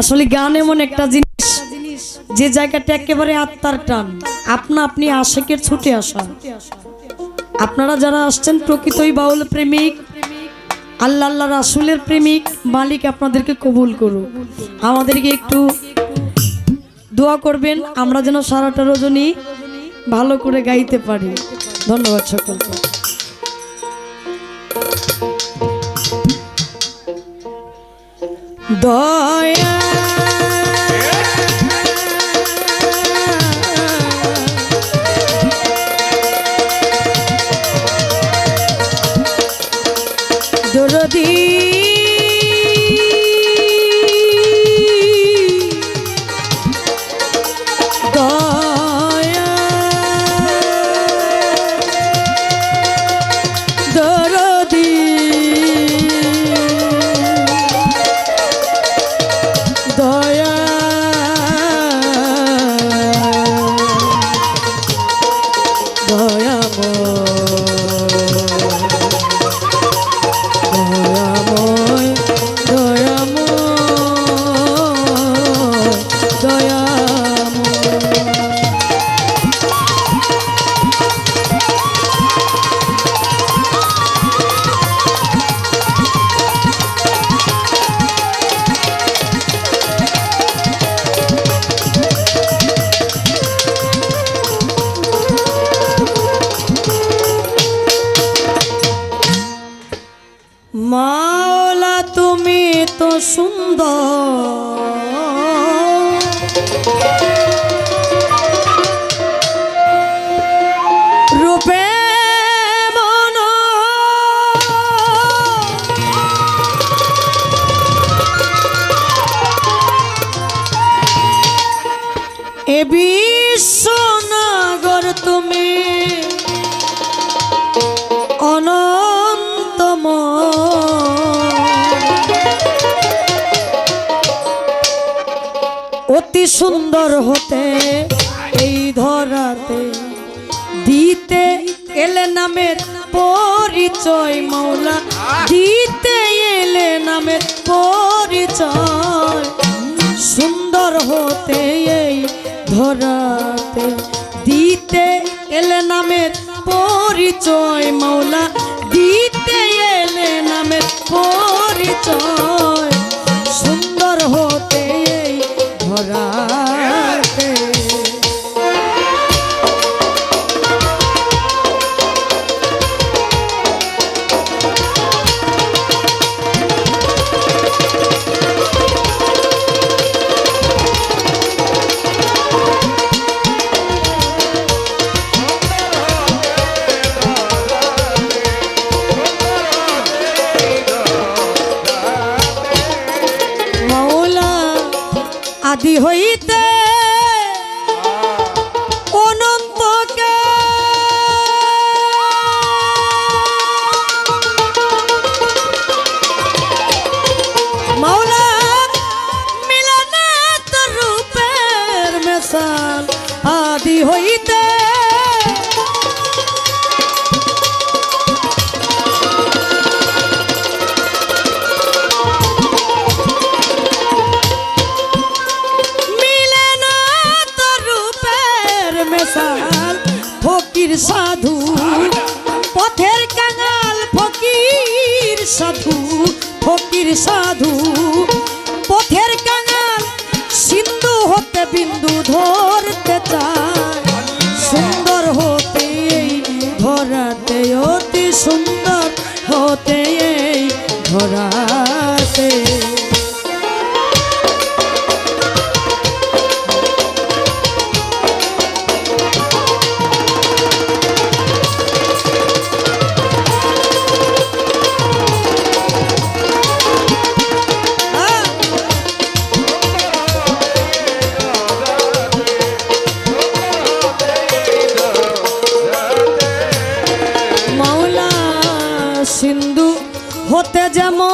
আসলে গান এমন একটা জিনিস, যে জায়গাটা একেবারে আত্মার টান। আপনা আপনি আশেকের ছুটে আসা। আপনারা যারা আসছেন প্রকৃতই বাউল প্রেমিক, আল্লাহ আল্লাহ রাসুলের প্রেমিক, মালিক আপনাদেরকে কবুল করুক। আমাদেরকে একটু দোয়া করবেন, আমরা যেন সারাটা রজনী ভালো করে গাইতে পারি। ধন্যবাদ সকলকে। দয়া সুন্দর। সুন্দর হতে এই ধরাতে দিতে এলে নামের পরিচয় মাওলা, দিতে এলে নামের পরিচয়। সুন্দর হতে এই ধরাতে দিতে এলে নামের পরিচয় মাওলা, দিতে এলে নামের পরিচয়। সুন্দর ধরাতে সিন্ধু হতে বিন্দু ধরতে চায়। হতে যেমন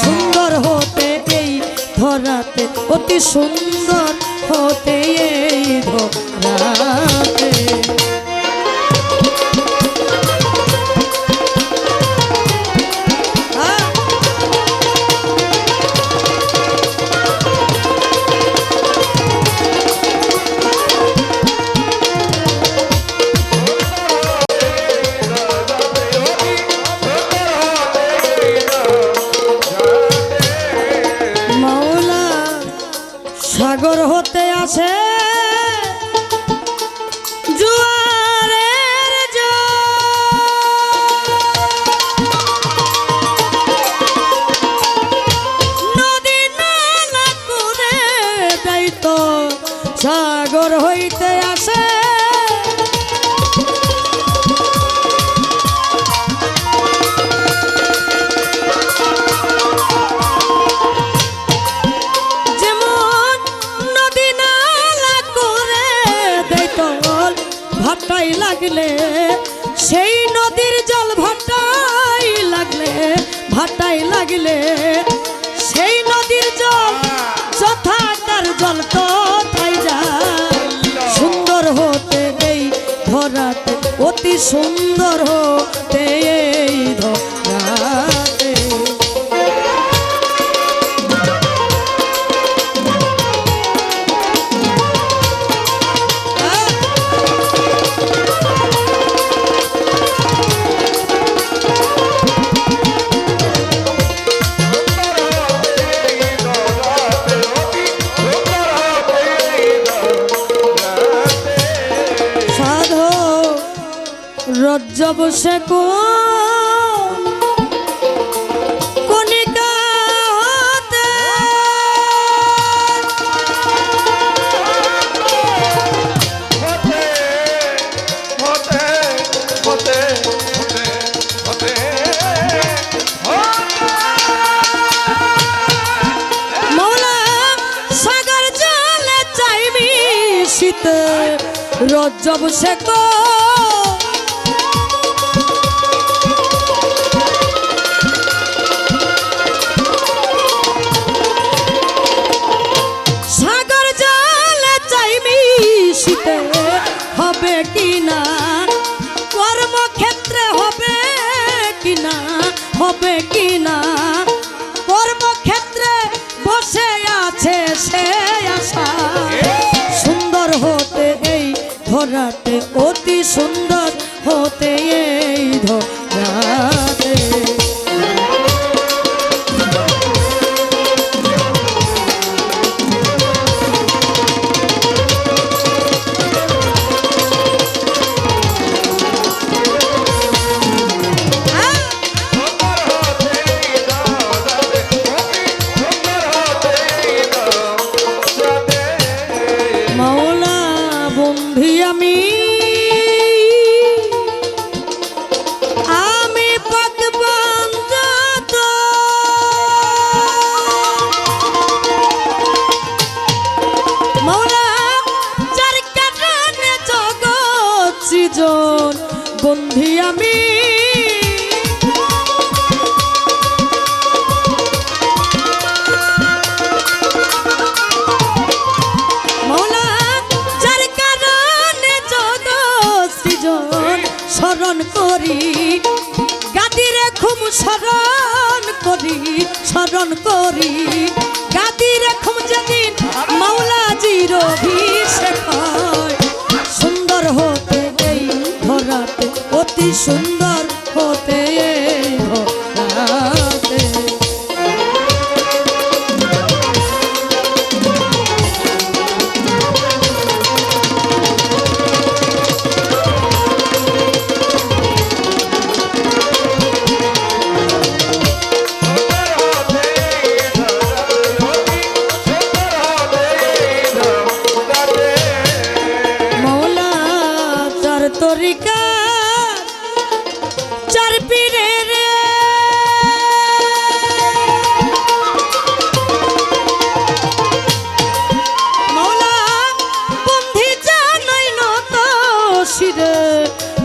সুন্দর হতে এই ধরাতে অতি সুন্দর হতে জব সে তো। সাগর জলে চাইমি শীতে হবে কিনা কর্মক্ষেত্রে হবে কিনা হবে অতি সুন্দর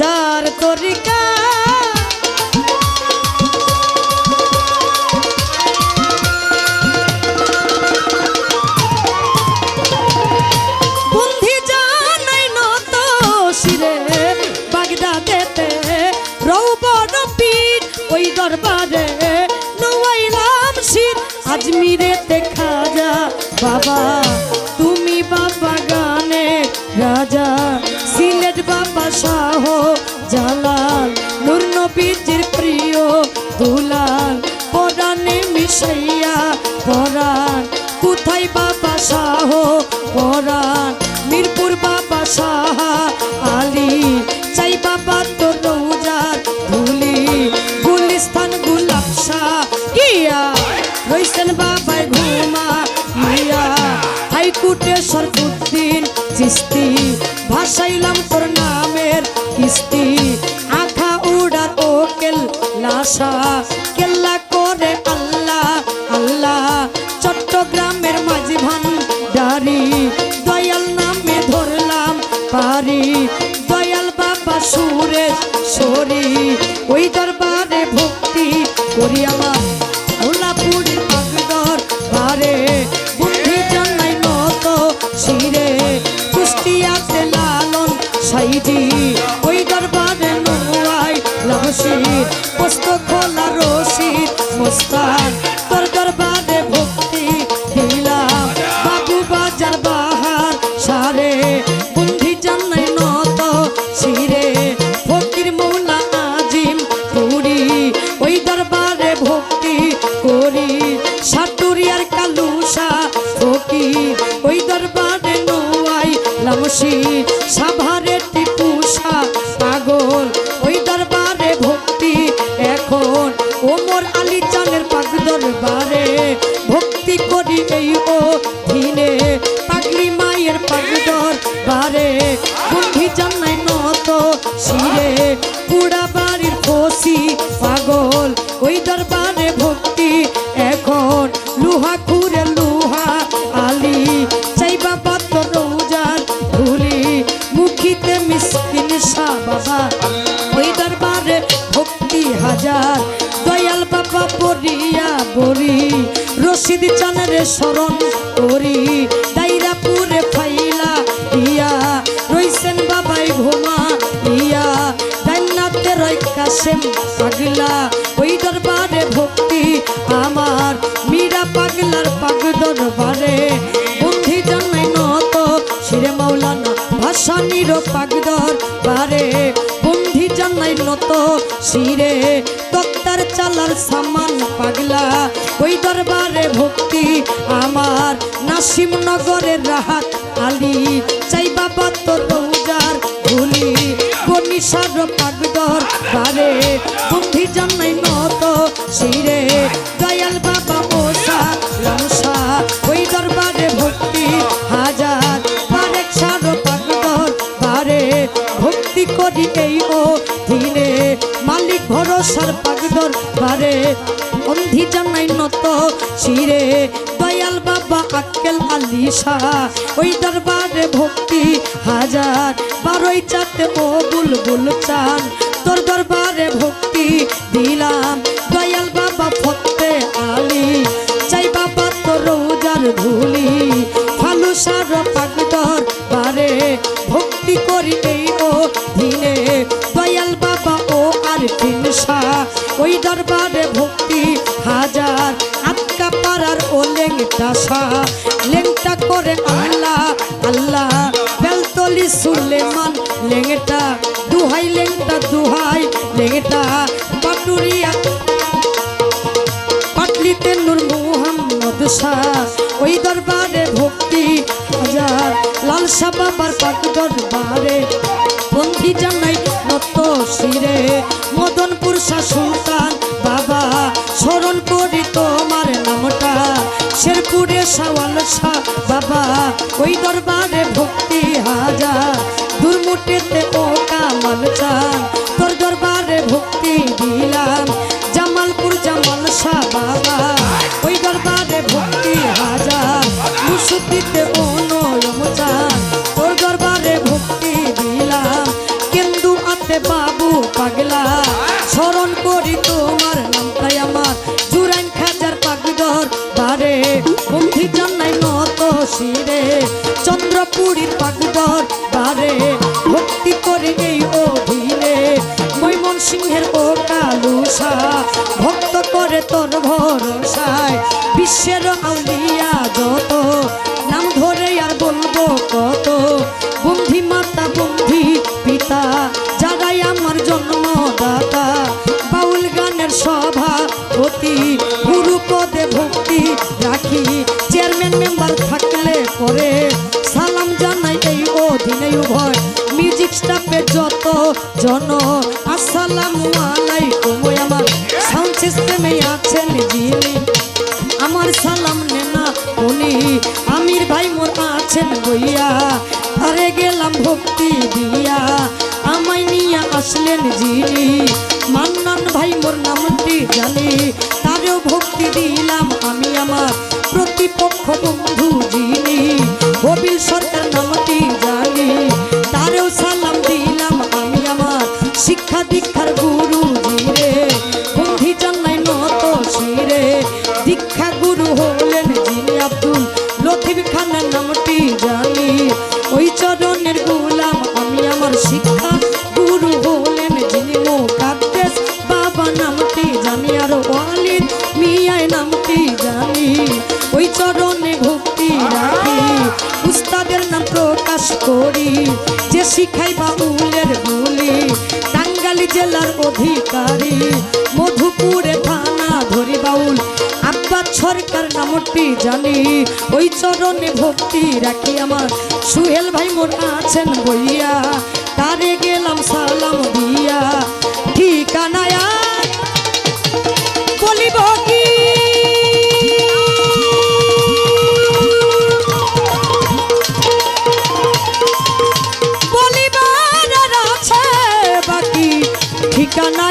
যার তরিকা পরাণে পরা কোথায় বাবা শাহ বাবা চানের স্মরণ করি। দাইরা পুরে ফাইলা ইয়া রইছেন বাবাই ঘুমা ইয়া রই কাশেম পাগলা, ওই দরবারে ভক্তি আমার। মীরা পাগলার পাগ দরবারে বুদ্ধি নত। শিরে মাওলানা ভাসানির পাগ দরবারে বন্ধি জানাই নত। শিরে নাসিম নগরের রাহাত আলী। চাই বাবা তোর রৌজার ভুলি বনিসার পাগদর বারে বুদ্ধি জানাই নত শিরে, দয়াল বাবা ওসা লমসা ওই দরবারে ভক্তি হাজার। পারেক সার পাগদর বারে ভক্তি করি এই ও দিনে মালিক ভরসার পাগদর বারে অন্ধি জানাই নত শিরে, দয়াল বাবা আক্কেল আলী শাহ ওই দরবারে ভক্তি হাজার। বারোই চাতে ও বুলবুল চান, তোর দরবারে ভক্তি দিলাম। দয়াল বাবা ফতে আলী, চাই বাবা তোর রোজার ধুলি। ফালু সার পাগদর বারে ভক্তি করি এই ও দিনে। দয়াল বাবা ও আর তিনশা ওই দরবারে ভক্তি সা লেংটা করে আল্লাহ আল্লাহ। সুলেমান, লেংটা দুহাই লেংটা দুহাই, লেংটা পাটলিতে নূর মুহাম্মদ শাহ। ওই দরবারে ভক্তি হাজার। লাল বাবার পাক দরবারে বন্ধি জানাই নত শিরে। মদনপুর শাহ সুলতান বাবা নামটা শেরপুরে সাওয়াল শাহ বাবা চন্দ্রপুরীর পাগদর বারে ভক্তি করে এই অধীনে মৈমন সিংহের ও কালুসা, ভক্ত করে তোর ভরসায়। বিশ্বের আউলিয়া যত, নাম ধরে আর বলব কত। বন্ধি মাতা, বন্ধি পিতা, যারাই আমার জন্মদাতা। বাউল গানের সভাপতি গুরু পদে ভক্তি রাখি। উভয় মিউজিক স্টাফের যত জন, আসসালামু আলাইকুম আমার সাউন্ড সিস্টেমে আছেন যিনি। আমার সালাম নেনা উনি, আমির ভাই মোর আছেন বইয়া। আরে গেলাম ভক্তি দিয়া, আমায় নিয়ে আসলেন যিনি। মান্নান ভাই মোর নামটি জানি, তারও ভক্তি দিলাম আমি আমার প্রতিপক্ষ বন্ধু যিনি। কবির সরকার নামটি জানি। শিক্ষা দীক্ষার গুরু। যে শিখাই গুলি। টাঙ্গালি জেলার অধিকারী, মধুপুরে থানা ধরি বাউল আব্বা সরকার নামটি জানি, ওই চরণে ভক্তি রাখি আমার। সুহেল ভাই মোর আছেন বইয়া, তারে গেলাম সালাম দিয়া। ঠিকানায় Mexicana